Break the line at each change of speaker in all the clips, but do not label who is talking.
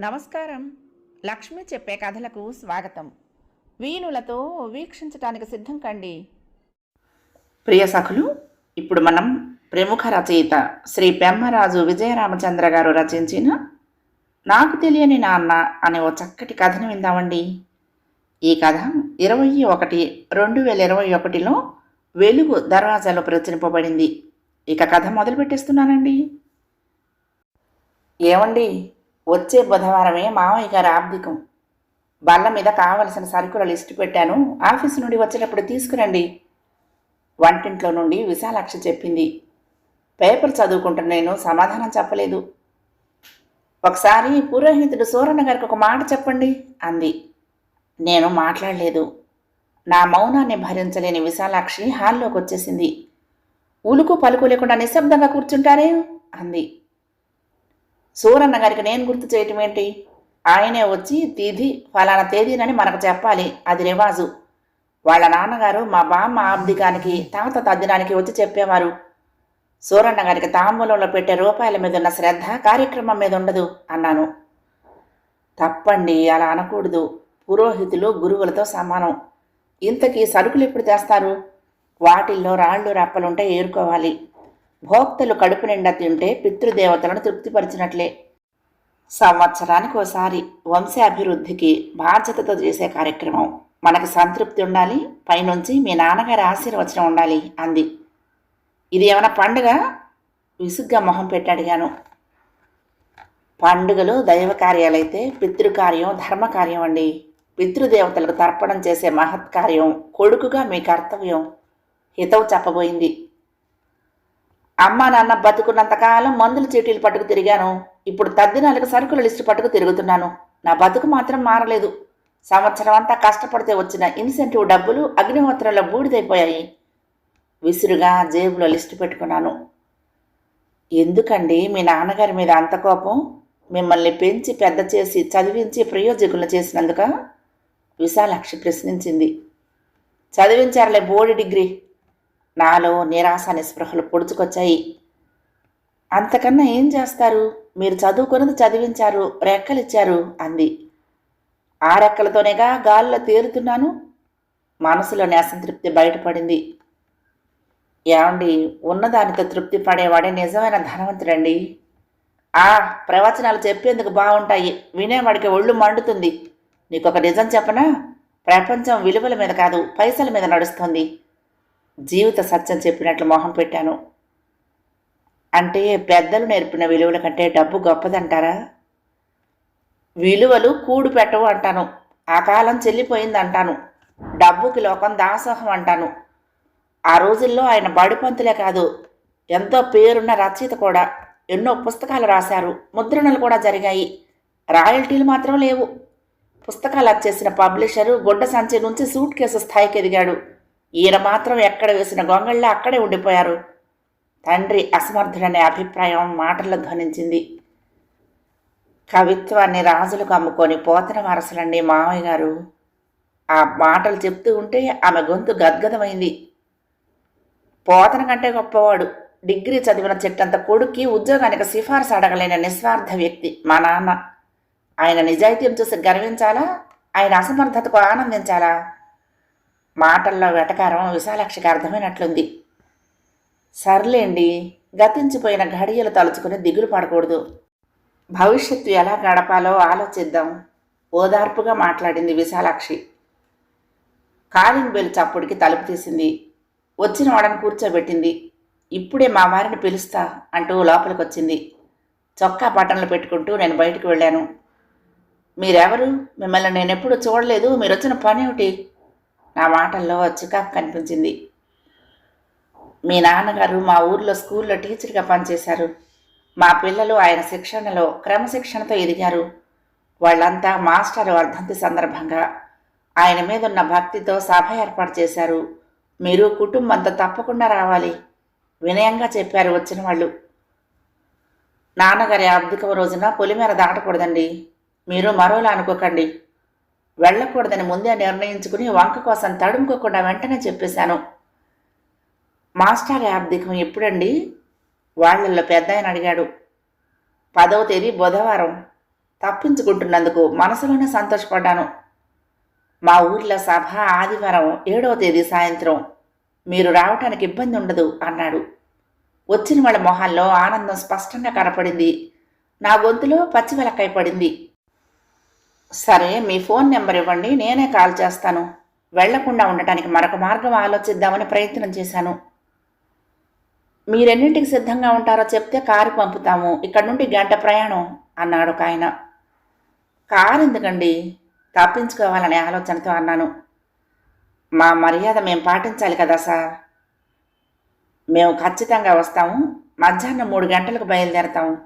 నమస్కారం. లక్ష్మి చెప్పే కథలకు స్వాగతం. వీణులతో వీక్షించటానికి సిద్ధం కండి. ప్రియ సఖులు ఇప్పుడు మనం ప్రముఖ రచయిత శ్రీ పెమ్మరాజు విజయరామచంద్ర గారు రచించిన నాకు తెలియని నాన్న అనే ఓ చక్కటి కథను విందామండి. ఈ కథ ఇరవై ఒకటి రెండు వేల ఇరవై ఒకటిలో వెలుగు దర్వాజాలో ప్రచురింపబడింది. ఇక కథ మొదలు పెట్టేస్తున్నానండి ఏమండి? వచ్చే బుధవారమే మామయ్య గారి ఆబ్దికం బల్ల మీద కావలసిన సరుకుల లిస్టు పెట్టాను. ఆఫీసు నుండి వచ్చేటప్పుడు తీసుకురండి. వంటింట్లో నుండి విశాలాక్షి చెప్పింది. పేపర్ చదువుకుంటున్న నేను సమాధానం చెప్పలేదు. ఒకసారి పురోహితుడు సూరన్న గారికి ఒక మాట చెప్పండి అంది. నేను మాట్లాడలేదు. నా మౌనాన్ని భరించలేని విశాలాక్షి హాల్లోకి వచ్చేసింది. ఉలుకు పలుకు లేకుండా నిశ్శబ్దంగా కూర్చుంటారే? అంది. సూరన్న గారికి నేను గుర్తు చేయటం ఏంటి? ఆయనే వచ్చి తిథి ఫలానా తేదీనని మనకు చెప్పాలి. అది రివాజు. వాళ్ళ నాన్నగారు మా బామ్మ ఆబ్దికానికి తాత తద్దినానికి వచ్చి చెప్పేవారు. సూరన్న గారికి తాంబూలంలో పెట్టే రూపాయల మీద ఉన్న శ్రద్ధ కార్యక్రమం మీద ఉండదు అన్నాను. తప్పండి అలా అనకూడదు. పురోహితులు గురువులతో సమానం. ఇంతకీ సరుకులు ఎప్పుడు తెస్తారు? వాటిల్లో రాళ్ళు రప్పలుంటే ఏరుకోవాలి. భోక్తలు కడుపు నిండా తింటే పితృదేవతలను తృప్తిపరిచినట్లే. సంవత్సరానికి ఒకసారి వంశాభివృద్ధికి బాధ్యతతో చేసే కార్యక్రమం. మనకు సంతృప్తి ఉండాలి పైనుంచి మీ నాన్నగారి ఆశీర్వచనం ఉండాలి అంది. ఇది ఏమైనా పండుగ? విసుగ్గా మొహం పెట్టి అడిగాను పండుగలు దైవ కార్యాలైతే పితృకార్యం ధర్మకార్యం అండి. పితృదేవతలకు తర్పణం చేసే మహత్కార్యం కొడుకుగా మీ కర్తవ్యం. హితవు చెప్పబోయింది. అమ్మా నాన్న బతుకున్నంతకాలం మందుల చీటీలు పట్టుకు తిరిగాను. ఇప్పుడు తద్దినాలకు సరుకుల లిస్టు పట్టుకు తిరుగుతున్నాను. నా బతుకు మాత్రం మారలేదు. సంవత్సరం అంతా కష్టపడితే వచ్చిన ఇన్సెంటివ్ డబ్బులు అగ్నిహోత్రంలో బూడిదైపోయాయి. విసురుగా జేబులో లిస్టు పెట్టుకున్నాను. ఎందుకండి మీ నాన్నగారి మీద అంత కోపం? మిమ్మల్ని పెంచి పెద్ద చేసి చదివించి ప్రయోజకులను చేసినందుక? విశాలాక్షి ప్రశ్నించింది. చదివించారులే బోర్డు డిగ్రీ. నాలో నిరాశ నిస్పృహలు పొడుచుకొచ్చాయి. అంతకన్నా ఏం చేస్తారు? మీరు చదువుకున్నది చదివించారు రెక్కలిచ్చారు అంది. ఆ రెక్కలతోనేగా గాల్లో తేలుతున్నాను మనసులోని అసంతృప్తి బయటపడింది. ఏమండి ఉన్నదానితో తృప్తి పడేవాడే నిజమైన ధనవంతుడండి. ఆ ప్రవచనాలు చెప్పేందుకు బాగుంటాయి వినేవాడికి ఒళ్ళు మండుతుంది. నీకొక నిజం చెప్పనా? ప్రపంచం విలువల మీద కాదు పైసల మీద నడుస్తుంది. జీవిత సత్యం చెప్పినట్లు మొహం పెట్టాను. అంటే పెద్దలు నేర్పిన విలువల కంటే డబ్బు గొప్పదంటారా? విలువలు కూడు పెట్టవు అంటాను. ఆ కాలం చెల్లిపోయింది అంటాను డబ్బుకి లోకం దాసోహం అంటాను. ఆ రోజుల్లో ఆయన బడిపంతులే కాదు ఎంతో పేరున్న రచయిత కూడా. ఎన్నో పుస్తకాలు రాశారు. ముద్రణలు కూడా జరిగాయి. రాయల్టీలు మాత్రం లేవు. పుస్తకాలు వచ్చేసిన పబ్లిషరు గుడ్డ సంచి నుంచి సూట్ కేసు స్థాయికి ఎదిగాడు. ఈయన మాత్రం ఎక్కడ వేసిన గొంగళ్ళ అక్కడే ఉండిపోయారు. తండ్రి అసమర్థుడనే అభిప్రాయం మాటల్లో ధ్వనించింది. కవిత్వాన్ని రాజులకు అమ్ముకొని పోతన వారసులండి మామయ్య గారు. ఆ మాటలు చెప్తూ ఉంటే ఆమె గొంతు గద్గదమైంది. పోతన కంటే గొప్పవాడు. డిగ్రీ చదివిన చెట్టంత కొడుక్కి ఉద్యోగానికి సిఫార్సు అడగలేని నిస్వార్థ వ్యక్తి మా నాన్న. ఆయన నిజాయితీని చూసి గర్వించాలా? ఆయన అసమర్థతకు ఆనందించాలా? మాటల్లో వెటకారం విశాలాక్షికి అర్థమైనట్లుంది సర్లేండి గతించిపోయిన ఘడియలు తలుచుకుని దిగులు పడకూడదు. భవిష్యత్తు ఎలా గడపాలో ఆలోచిద్దాం ఓదార్పుగా మాట్లాడింది విశాలాక్షి. కాలింగ్ బెల్ చప్పుడికి తలుపు తీసింది. వచ్చిన వాడని కూర్చోబెట్టింది. ఇప్పుడే మా వారిని పిలుస్తా అంటూ లోపలికి వచ్చింది చొక్కా బటన్లు పెట్టుకుంటూ నేను బయటకు వెళ్ళాను. మీరెవరు? మిమ్మల్ని నేను ఎప్పుడు చూడలేదు. మీరు వచ్చిన పని ఏమిటి నా మాటల్లో వచ్చుక కనిపించింది. మీ నాన్నగారు మా ఊర్లో స్కూల్లో టీచర్గా పనిచేశారు. మా పిల్లలు ఆయన శిక్షణలో క్రమశిక్షణతో ఎదిగారు. వాళ్ళంతా మాస్టర్ వర్ధంతి సందర్భంగా ఆయన మీద ఉన్న భక్తితో సభ ఏర్పాటు చేశారు. మీరు కుటుంబంతో తప్పకుండా రావాలి వినయంగా చెప్పారు వచ్చిన వాళ్ళు. నాన్నగారి ఆర్థిక రోజున పొలిమేర దాటకూడదండి. మీరు మరోలా అనుకోకండి. వెళ్ళకూడదని ముందే నిర్ణయించుకుని వంక కోసం తడుముకోకుండా వెంటనే చెప్పేశాను. మాస్టర్ ఆర్థికం ఎప్పుడండి? వాళ్ళల్లో పెద్ద ఆయన అడిగాడు. పదవ తేదీ బుధవారం. తప్పించుకుంటున్నందుకు మనసులోనే సంతోషపడ్డాను. మా ఊర్లో సభ ఆదివారం ఏడవ తేదీ సాయంత్రం. మీరు రావటానికి ఇబ్బంది ఉండదు అన్నాడు. వచ్చిన వాళ్ళ మొహాల్లో ఆనందం స్పష్టంగా కనపడింది. నా గొంతులో పచ్చివెలకాయ పడింది. సరే మీ ఫోన్ నెంబర్ ఇవ్వండి నేనే కాల్ చేస్తాను. వెళ్ళకుండా ఉండటానికి మరొక మార్గం ఆలోచిద్దామని ప్రయత్నం చేశాను. మీరెన్నింటికి సిద్ధంగా ఉంటారో చెప్తే కారు పంపుతాము. ఇక్కడ నుండి గంట ప్రయాణం అన్నాడు ఒక ఆయన. కారు ఎందుకండి? తప్పించుకోవాలనే ఆలోచనతో అన్నాను. మా మర్యాద మేము పాటించాలి కదా సార్. మేము ఖచ్చితంగా వస్తాము. మధ్యాహ్నం మూడు గంటలకు బయలుదేరతాము.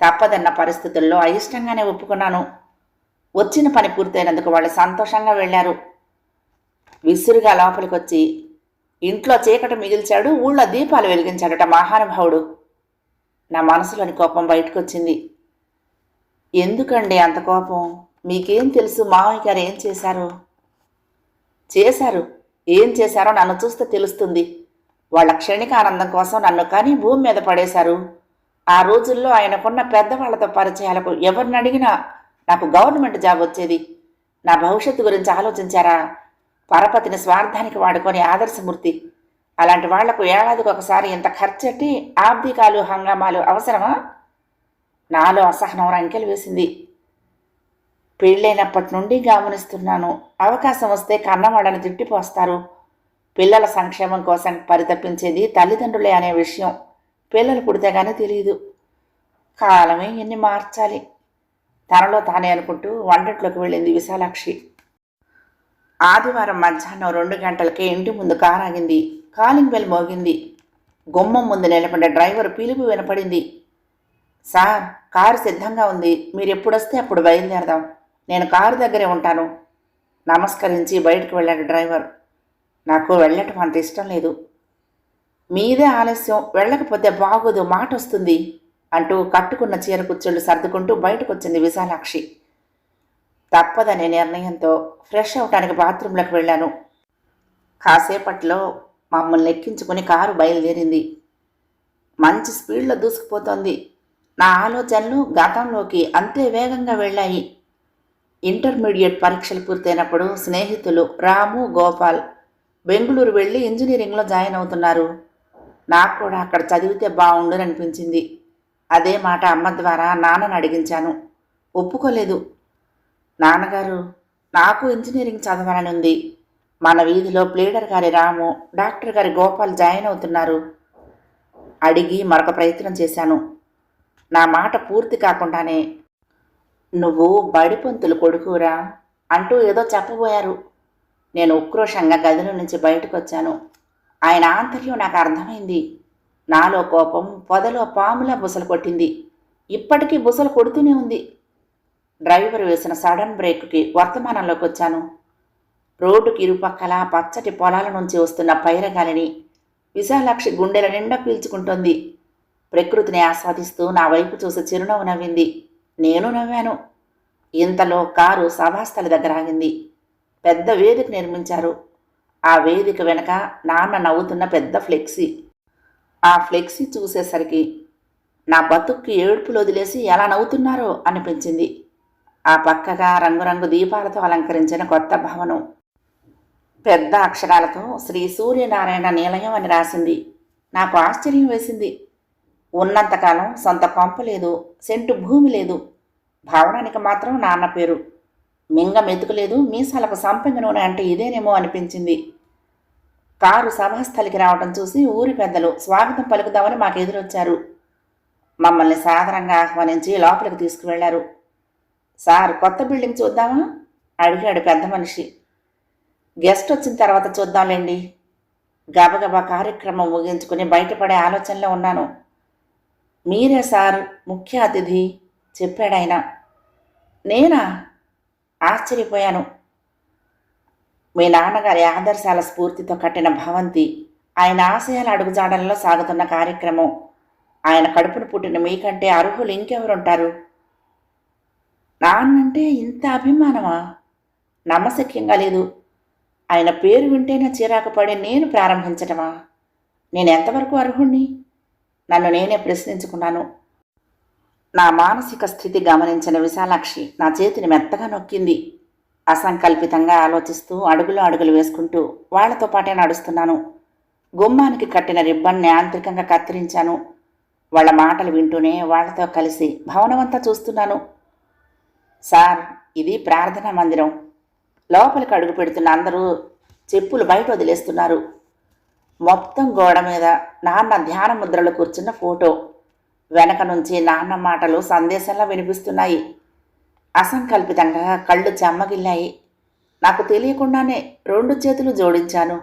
తప్పదన్న పరిస్థితుల్లో అయిష్టంగానే ఒప్పుకున్నాను. వచ్చిన పని పూర్తయినందుకు వాళ్ళు సంతోషంగా వెళ్ళారు. విసురుగా లోపలికి వచ్చి ఇంట్లో చీకటి మిగిల్చాడు ఊళ్ళో దీపాలు వెలిగించాడట మహానుభావుడు. నా మనసులోని కోపం బయటకు వచ్చింది ఎందుకండి అంత కోపం? మీకేం తెలుసు? మావయ్య గారు ఏం చేశారు? చేశారు. ఏం చేశారో నన్ను చూస్తే తెలుస్తుంది. వాళ్ళ క్షణిక ఆనందం కోసం నన్ను కానీ భూమి మీద పడేశారు. ఆ రోజుల్లో ఆయనకున్న పెద్దవాళ్ళతో పరిచయాలకు ఎవరిని అడిగినా నాకు గవర్నమెంట్ జాబ్ వచ్చేది. నా భవిష్యత్తు గురించి ఆలోచించారా? పరపతిని స్వార్థానికి వాడుకొని ఆదర్శమూర్తి. అలాంటి వాళ్ళకు ఏడాదికి ఒకసారి ఇంత ఖర్చెట్టి ఆబ్దికాలు హంగామాలు అవసరమా? నాలో అసహనం రంకెలు వేసింది. పెళ్ళైనప్పటి నుండి గమనిస్తున్నాను. అవకాశం వస్తే కన్నవాళ్ళని తిట్టిపోస్తారు. పిల్లల సంక్షేమం కోసం పరితపించేది తల్లిదండ్రులే అనే విషయం పిల్లలు పుడితే గానీ తెలియదు కాలమే ఎన్ని మార్చాలి. తనలో తానే అనుకుంటూ వంటట్లోకి వెళ్ళింది విశాలాక్షి. ఆదివారం మధ్యాహ్నం రెండు గంటలకే ఇంటి ముందు కారు ఆగింది కాలింగ్ బెల్ మోగింది. గుమ్మం ముందు నిలబడ్డ డ్రైవర్ పిలుపు వినపడింది. సార్ కారు సిద్ధంగా ఉంది. మీరు ఎప్పుడొస్తే అప్పుడు బయలుదేరదాం. నేను కారు దగ్గరే ఉంటాను. నమస్కరించి బయటకు వెళ్ళాడు డ్రైవర్. నాకు వెళ్ళటం అంత ఇష్టం లేదు. మీదే ఆలస్యం. వెళ్ళకపోతే బాగోదు. మాట వస్తుంది అంటూ కట్టుకున్న చీర కుచ్చుళ్ళు సర్దుకుంటూ బయటకొచ్చింది విశాలాక్షి. తప్పదనే నిర్ణయంతో ఫ్రెష్ అవటానికి బాత్రూంలోకి వెళ్ళాను. కాసేపట్లో మమ్మల్ని ఎక్కించుకుని కారు బయలుదేరింది. మంచి స్పీడ్లో దూసుకుపోతోంది. నా ఆలోచనలు గతంలోకి అంతే వేగంగా వెళ్ళాయి. ఇంటర్మీడియట్ పరీక్షలు పూర్తయినప్పుడు స్నేహితులు రాము గోపాల్ బెంగళూరు వెళ్ళి ఇంజనీరింగ్లో జాయిన్ అవుతున్నారు. నాకు కూడా అక్కడ చదివితే బాగుండుని అనిపించింది. అదే మాట అమ్మ ద్వారా నాన్నని అడిగించాను. ఒప్పుకోలేదు. నాన్నగారు నాకు ఇంజనీరింగ్ చదవాలని ఉంది. మన వీధిలో ప్లీడర్ గారి రాము డాక్టర్ గారి గోపాల్ జాయిన్ అవుతున్నారు. అడిగి మరొక ప్రయత్నం చేశాను. నా మాట పూర్తి కాకుండానే నువ్వు బడిపంతులు కొడుకురా అంటూ ఏదో చెప్పబోయారు. నేను ఉక్రోషంగా గదిలో నుంచి బయటకు వచ్చాను ఆయన ఆంతర్యం నాకు అర్థమైంది. నాలో కోపం పొదలో పాములా బుసలు కొట్టింది. ఇప్పటికీ బుసలు కొడుతూనే ఉంది. డ్రైవర్ వేసిన సడన్ బ్రేక్కి వర్తమానంలోకి వచ్చాను. రోడ్డుకి ఇరుపక్కల పచ్చటి పొలాల నుంచి వస్తున్న పైరగాలిని విశాలాక్షి గుండెల నిండా పీల్చుకుంటోంది. ప్రకృతిని ఆస్వాదిస్తూ నా వైపు చూసి చిరునవ్వు నవ్వింది. నేను నవ్వాను. ఇంతలో కారు సభాస్థలి దగ్గర ఆగింది. పెద్ద వేదిక నిర్మించారు. ఆ వేదిక వెనక నాన్న నవ్వుతున్న పెద్ద ఫ్లెక్సీ. ఆ ఫ్లెక్సీ చూసేసరికి నా బతుక్కి ఏడుపులు వదిలేసి ఎలా నవ్వుతున్నారో అనిపించింది. ఆ పక్కగా రంగురంగు దీపాలతో అలంకరించిన కొత్త భవనం. పెద్ద అక్షరాలతో శ్రీ సూర్యనారాయణ నిలయం అని రాసింది. నాకు ఆశ్చర్యం వేసింది. ఉన్నంతకాలం సొంత కొంప లేదు సెంటు భూమి లేదు. భవనానికి మాత్రం నాన్న పేరు. మింగ మెతుకులేదు మీసాలకు సంపెంగ నూనె అంటే ఇదేనేమో అనిపించింది. కారు సభాస్థలికి రావడం చూసి ఊరి పెద్దలు స్వాగతం పలుకుదామని మాకు ఎదురొచ్చారు. మమ్మల్ని సాధారణంగా ఆహ్వానించి లోపలికి తీసుకువెళ్ళారు. సార్ కొత్త బిల్డింగ్ చూద్దామా? అడిగాడు పెద్ద మనిషి. గెస్ట్ వచ్చిన తర్వాత చూద్దాంలేండి. గబగబా కార్యక్రమం ముగించుకుని బయటపడే ఆలోచనలో ఉన్నాను. మీరే సార్ ముఖ్య అతిథి చెప్పాడాయన. నేనా? ఆశ్చర్యపోయాను. మీ నాన్నగారి ఆదర్శాల స్ఫూర్తితో కట్టిన భవంతి ఆయన ఆశయాల అడుగుజాడల్లో సాగుతున్న కార్యక్రమం. ఆయన కడుపును పుట్టిన మీకంటే అర్హులు ఇంకెవరుంటారు? నాన్నంటే ఇంత అభిమానమా? నమ్మశక్యంగా లేదు. ఆయన పేరు వింటేనే చిరాకు పడి నేను ప్రారంభించటమా? నేను ఎంతవరకు అర్హుణ్ణి? నన్ను నేనే ప్రశ్నించుకున్నాను. నా మానసిక స్థితి గమనించిన విశాలాక్షి నా చేతిని మెత్తగా నొక్కింది. అసంకల్పితంగా ఆలోచిస్తూ అడుగులు అడుగులు వేసుకుంటూ వాళ్ళతో పాటే నడుస్తున్నాను. గుమ్మానికి కట్టిన రిబ్బన్ని యాంత్రికంగా కత్తిరించాను. వాళ్ళ మాటలు వింటూనే వాళ్ళతో కలిసి భవనమంతా చూస్తున్నాను. సార్ ఇది ప్రార్థనా మందిరం. లోపలికి అడుగు పెడుతున్న అందరూ చెప్పులు బయట వదిలేస్తున్నారు. మొత్తం గోడ మీద నాన్న ధ్యాన ముద్రలో కూర్చున్న ఫోటో. వెనక నుంచి నాన్న మాటలు సందేశంలా వినిపిస్తున్నాయి. అసంకల్పితంగా కళ్ళు చెమ్మగిల్లాయి. నాకు తెలియకుండానే రెండు చేతులు జోడించాను.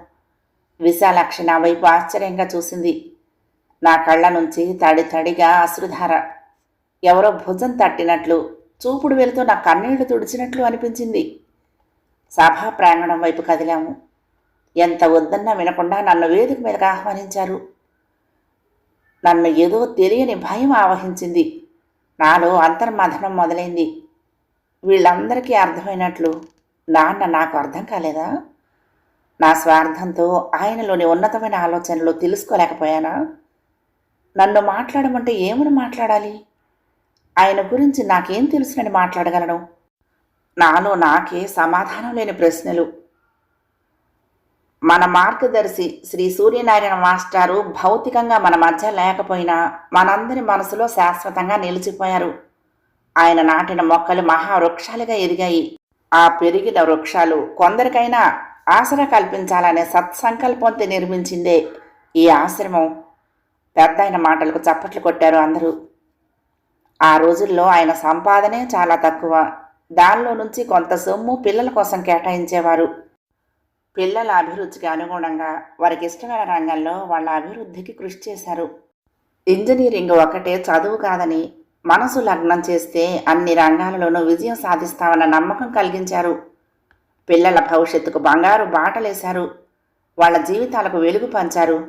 విశాలాక్షి నా వైపు ఆశ్చర్యంగా చూసింది. నా కళ్ళ నుంచి తడి తడిగా అశ్రుధార. ఎవరో భుజం తట్టినట్లు చూపుడు వెళుతూ నా కన్నీళ్ళు తుడిచినట్లు అనిపించింది. సభా ప్రాంగణం వైపు కదిలాము. ఎంత వద్దన్నా వినకుండా నన్ను వేదిక మీదకి ఆహ్వానించారు. నన్ను ఏదో తెలియని భయం ఆవహించింది. నాలో అంతర్మథనం మొదలైంది. వీళ్ళందరికీ అర్థమైనట్లు నాన్న నాకు అర్థం కాలేదా? నా స్వార్థంతో ఆయనలోని ఉన్నతమైన ఆలోచనలు తెలుసుకోలేకపోయానా? నన్ను మాట్లాడమంటే ఏమని మాట్లాడాలి? ఆయన గురించి నాకేం తెలుసునని మాట్లాడగలను? నాలో నాకే సమాధానం లేని ప్రశ్నలు. మన మార్గదర్శి శ్రీ సూర్యనారాయణ మాస్టారు భౌతికంగా మన మధ్య లేకపోయినా మనందరి మనసులో శాశ్వతంగా నిలిచిపోయారు. ఆయన నాటిన మొక్కలు మహావృక్షాలుగా ఎదిగాయి. ఆ పెరిగిన వృక్షాలు కొందరికైనా ఆసరా కల్పించాలనే సత్సంకల్పంతో నిర్మించిందే ఈ ఆశ్రమం. పెద్ద ఆయన మాటలకు చప్పట్లు కొట్టారు అందరూ. ఆ రోజుల్లో ఆయన సంపాదనే చాలా తక్కువ. దానిలో నుంచి కొంత సొమ్ము పిల్లల కోసం కేటాయించేవారు. పిల్లల అభిరుచికి అనుగుణంగా వారికి ఇష్టమైన రంగంలో వాళ్ళ అభివృద్ధికి కృషి చేశారు. ఇంజనీరింగ్ ఒకటే చదువు కాదని మనసు లగ్నం చేస్తే అన్ని రంగాలలోనూ విజయం సాధిస్తామన్న నమ్మకం కలిగించారు. పిల్లల భవిష్యత్తుకు బంగారు బాటలేశారు. వాళ్ళ జీవితాలకు వెలుగు పంచారు.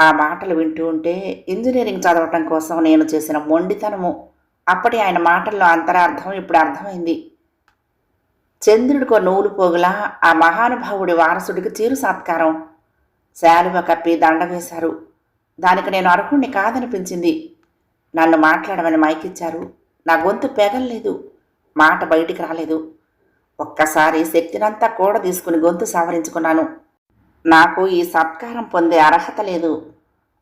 ఆ మాటలు వింటూ ఉంటే ఇంజనీరింగ్ చదవటం కోసం నేను చేసిన మొండితనము. అప్పటి ఆయన మాటల్లో అంతరార్థం ఇప్పుడు అర్థమైంది. చంద్రుడికో నూలు పోగులా ఆ మహానుభావుడి వారసుడికి చీరు సత్కారం. శాలువ కప్పి దండ వేశారు. దానికి నేను అర్హుణ్ణి కాదనిపించింది. నన్ను మాట్లాడమని మైకిచ్చారు. నా గొంతు పెగల్లేదు. మాట బయటికి రాలేదు. ఒక్కసారి శక్తినంతా కూడా తీసుకుని గొంతు సవరించుకున్నాను. నాకు ఈ సత్కారం పొందే అర్హత లేదు.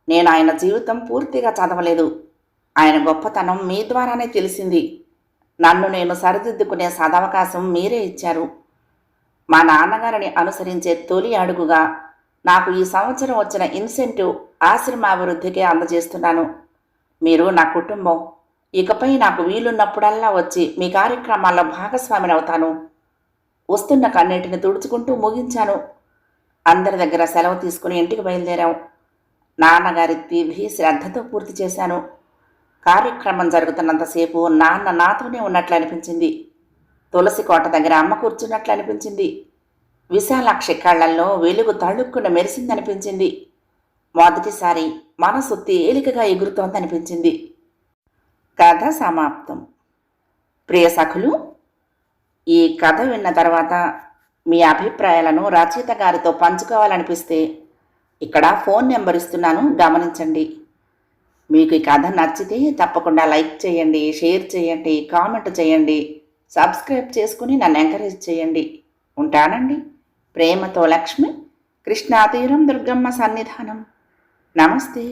నేను ఆయన జీవితం పూర్తిగా చదవలేదు. ఆయన గొప్పతనం మీ ద్వారానే తెలిసింది. నన్ను నేను సరిదిద్దుకునే సదవకాశం మీరే ఇచ్చారు. మా నాన్నగారిని అనుసరించే తొలి అడుగుగా నాకు ఈ సంవత్సరం వచ్చిన ఇన్సెంటివ్ ఆశ్రమాభివృద్ధికే అందజేస్తున్నాను. మీరు నా కుటుంబం. ఇకపై నాకు వీలున్నప్పుడల్లా వచ్చి మీ కార్యక్రమాల్లో భాగస్వామిని అవుతాను వస్తున్న కన్నీటిని తుడుచుకుంటూ ముగించాను. అందరి దగ్గర సెలవు తీసుకుని ఇంటికి బయలుదేరాం. నాన్నగారి తీభి శ్రద్ధతో పూర్తి చేశాను. కార్యక్రమం జరుగుతున్నంతసేపు నాన్న నాతోనే ఉన్నట్లు అనిపించింది. తులసి కోట దగ్గర అమ్మ కూర్చున్నట్లు అనిపించింది. విశాలాక్షి కళ్ళల్లో వెలుగు తళుక్కున మెరిసిందనిపించింది. మొదటిసారి మనసు తేలికగా ఎగురుతోందనిపించింది. కథ సమాప్తం. ప్రియ సఖులు ఈ కథ విన్న తర్వాత మీ అభిప్రాయాలను రచయిత గారితో పంచుకోవాలనిపిస్తే ఇక్కడ ఫోన్ నెంబర్ ఇస్తున్నాను గమనించండి. మీకు ఈ కథ నచ్చితే తప్పకుండా లైక్ చేయండి షేర్ చేయండి కామెంట్ చేయండి సబ్స్క్రైబ్ చేసుకుని నన్ను ఎంకరేజ్ చేయండి. ఉంటానండి. ప్రేమతో లక్ష్మి కృష్ణాతీరం దుర్గమ్మ సన్నిధానం. నమస్తే.